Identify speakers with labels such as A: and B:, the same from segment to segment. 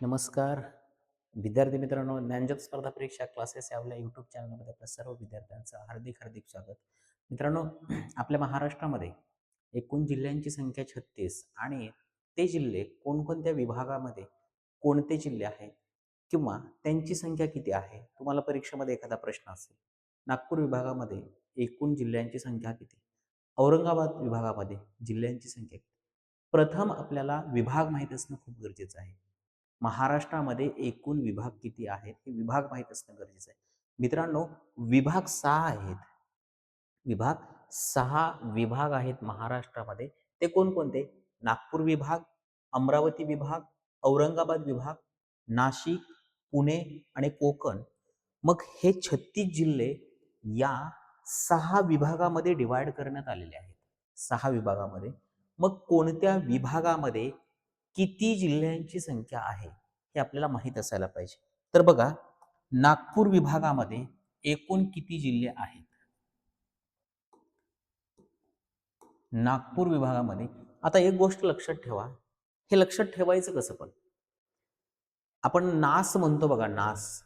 A: नमस्कार. विद्यार्थी मित्रांनो ज्ञानज्योत स्पर्धा परीक्षा क्लासेस या आपल्या यूट्यूब चॅनलमध्ये आपल्या सर्व विद्यार्थ्यांचं हार्दिक हार्दिक स्वागत. मित्रांनो आपल्या महाराष्ट्रामध्ये एकूण जिल्ह्यांची संख्या छत्तीस आणि ते जिल्हे कोणकोणत्या विभागामध्ये कोणते जिल्हे आहे किंवा त्यांची संख्या किती आहे? तुम्हाला परीक्षेमध्ये एखादा प्रश्न असेल. नागपूर विभागामध्ये एकूण जिल्ह्यांची संख्या किती? औरंगाबाद विभागामध्ये जिल्ह्यांची संख्या किती? प्रथम आपल्याला विभाग माहीत असणं खूप गरजेचं आहे. महाराष्ट्रामध्ये एकूण विभाग किती आहेत हे विभाग माहीत असणं गरजेचं आहे. मित्रांनो विभाग सहा आहेत. विभाग सहा विभाग आहेत महाराष्ट्रामध्ये. ते कोणकोणते? नागपूर विभाग अमरावती विभाग औरंगाबाद विभाग नाशिक पुणे आणि कोकण. मग हे छत्तीस जिल्हे या सहा विभागामध्ये डिवाइड करण्यात आलेले आहेत. सहा विभागामध्ये. मग कोणत्या विभागामध्ये किती जिल्ह्यांची संख्या आहे हे आपल्याला माहीत असायला पाहिजे. तर बघा नागपूर विभागामध्ये एकूण किती जिल्हे आहेत? नागपूर विभागामध्ये आता एक गोष्ट लक्षात ठेवा. हे लक्षात ठेवायचं कसं पण? आपण नास म्हणतो बघा नास.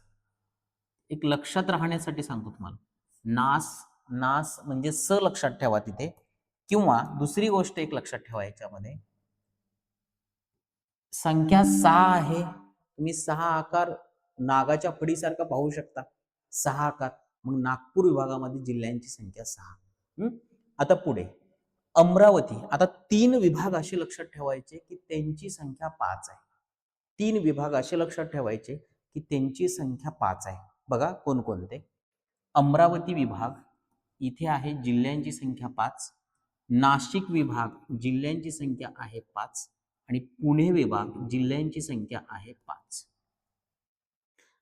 A: एक लक्षात राहण्यासाठी सांगतो तुम्हाला. नास नास म्हणजे स लक्षात ठेवा तिथे. किंवा दुसरी गोष्ट एक लक्षात ठेवा याच्यामध्ये. संख्या सहा आहे. तुम्ही सहा आकार नागाच्या फडीसारखा पाहू शकता. सहा आकार. मग नागपूर विभागामध्ये जिल्ह्यांची संख्या सहा. आता पुढे. अमरावती. आता तीन विभाग असे लक्षात ठेवायचे की त्यांची संख्या पाच आहे. तीन विभाग असे लक्षात ठेवायचे की त्यांची संख्या पाच आहे. बघा कोणकोणते. अमरावती विभाग. इथे आहे जिल्ह्यांची संख्या पाच. नाशिक विभाग. जिल्ह्यांची संख्या आहे पाच. आणि पुणे विभाग जिल्ह्यांची संख्या आहे पाच.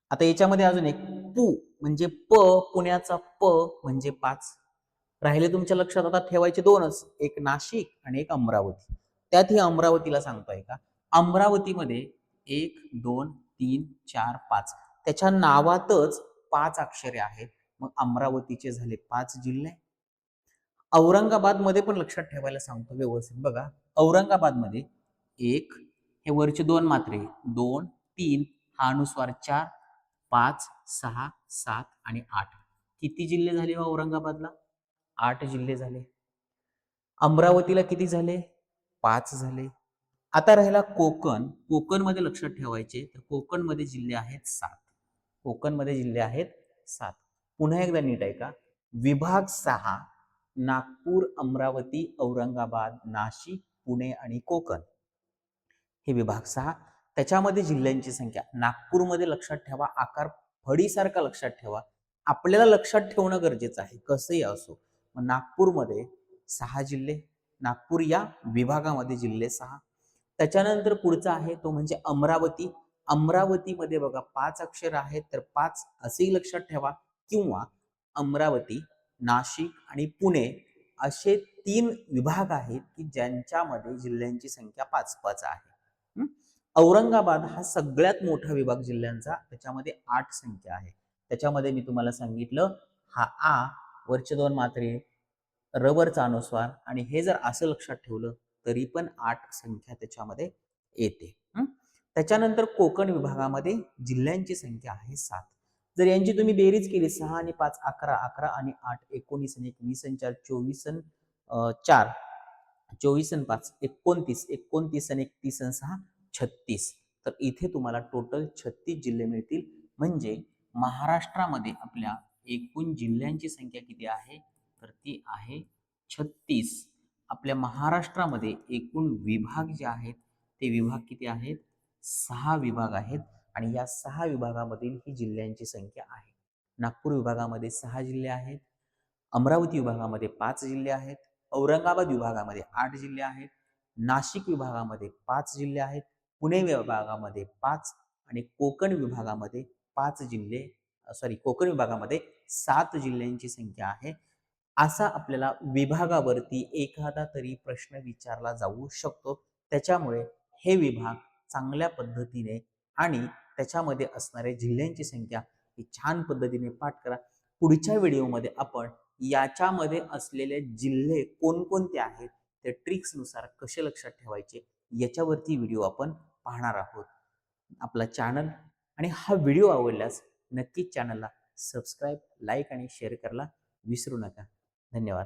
A: आता याच्यामध्ये अजून एक पु म्हणजे प पुण्याचा प म्हणजे पाच. राहिले तुमच्या लक्षात? आता ठेवायचे दोनच. एक नाशिक आणि एक अमरावती. त्यात ही अमरावतीला सांगतोय का? अमरावतीमध्ये एक दोन तीन चार पाच. त्याच्या नावातच पाच अक्षरे आहेत. मग अमरावतीचे झाले पाच जिल्हे. औरंगाबादमध्ये पण लक्षात ठेवायला सांगतो व्यवस्थित बघा. औरंगाबादमध्ये एक हे वरचे दोन मात्रे दोन तीन हा अनुस्वार चार पाच सहा सात आणि आठ. किती जिल्हे झाले हो औरंगाबादला? आठ जिल्हे झाले. अमरावतीला किती झाले? पाच झाले. आता राहिला कोकण. कोकणमध्ये लक्षात ठेवायचे तर कोकणमध्ये जिल्हे आहेत सात. कोकणमध्ये जिल्हे आहेत सात. पुन्हा एकदा नीट आहे का विभाग सहा नागपूर अमरावती औरंगाबाद नाशिक पुणे आणि कोकण. हे विभाग सहा. त्याच्यामध्ये जिल्ह्यांची संख्या. नागपूरमध्ये लक्षात ठेवा आकार फडीसारखा लक्षात ठेवा. आपल्याला लक्षात ठेवणं गरजेचं आहे. कसंही असो मग नागपूरमध्ये सहा जिल्हे नागपूर या विभागामध्ये जिल्हे सहा. त्याच्यानंतर पुढचा आहे तो म्हणजे अमरावती. अमरावतीमध्ये बघा पाच अक्षर आहेत तर पाच असेही लक्षात ठेवा. किंवा अमरावती नाशिक आणि पुणे असे तीन विभाग आहेत की ज्यांच्यामध्ये जिल्ह्यांची संख्या पाच पाच आहे. औरंगाबाद हा सगळ्यात मोठा विभाग जिल्ह्यांचा त्याच्यामध्ये आठ संख्या आहे. त्याच्यामध्ये मी तुम्हाला सांगितलं हा आ वरचे दोन मात्रे रवरचा अनुस्वार आणि हे जर असं लक्षात ठेवलं तरी पण आठ संख्या त्याच्यामध्ये येते. त्याच्यानंतर कोकण विभागामध्ये जिल्ह्यांची संख्या आहे सात. जर यांची तुम्ही बेरीज केली सहा आणि पाच अकरा अकरा आणि आठ एकोणीस आणि एक वीस आणि चार चोवीस चार चोवीस आणि पाच एकोणतीस एकोणतीस आणि एकतीस आणि सहा छत्तीस. तर इथे तुम्हाला टोटल छत्तीस जिल्हे मिळतील. म्हणजे महाराष्ट्रामध्ये आपल्या एकूण जिल्ह्यांची संख्या किती आहे? तर ती आहे छत्तीस. आपल्या महाराष्ट्रामध्ये एकूण विभाग जे आहेत ते विभाग किती आहेत? सहा विभाग आहेत. आणि या सहा विभागामधील ही जिल्ह्यांची संख्या आहे. नागपूर विभागामध्ये सहा जिल्हे आहेत. अमरावती विभागामध्ये पाच जिल्हे आहेत. औरंगाबाद विभागामध्ये आठ जिल्हे आहेत नाशिक विभागामध्ये पाच जिल्हे आहेत पुणे विभागामध्ये पाच आणि कोकण विभागामध्ये पाच जिल्हे सॉरी कोकण विभागामध्ये सात जिल्ह्यांची संख्या आहे. असा आपल्याला विभागावरती एखादा तरी प्रश्न विचारला जाऊ शकतो. त्याच्यामुळे हे विभाग चांगल्या पद्धतीने आणि त्याच्यामध्ये असणाऱ्या जिल्ह्यांची संख्या ही छान पद्धतीने पाठ करा. पुढच्या व्हिडिओमध्ये आपण याच्यामध्ये असलेले जिल्हे कोणकोणते आहेत? ते ट्रिक्सनुसार कसे लक्षात ठेवायचे? याच्यावरती व्हिडिओ आपण पाहणार आहोत. आपला चॅनल आणि हा व्हिडिओ आवडल्यास नक्कीच चॅनलला सबस्क्राईब लाईक आणि शेअर करायला विसरू नका. धन्यवाद.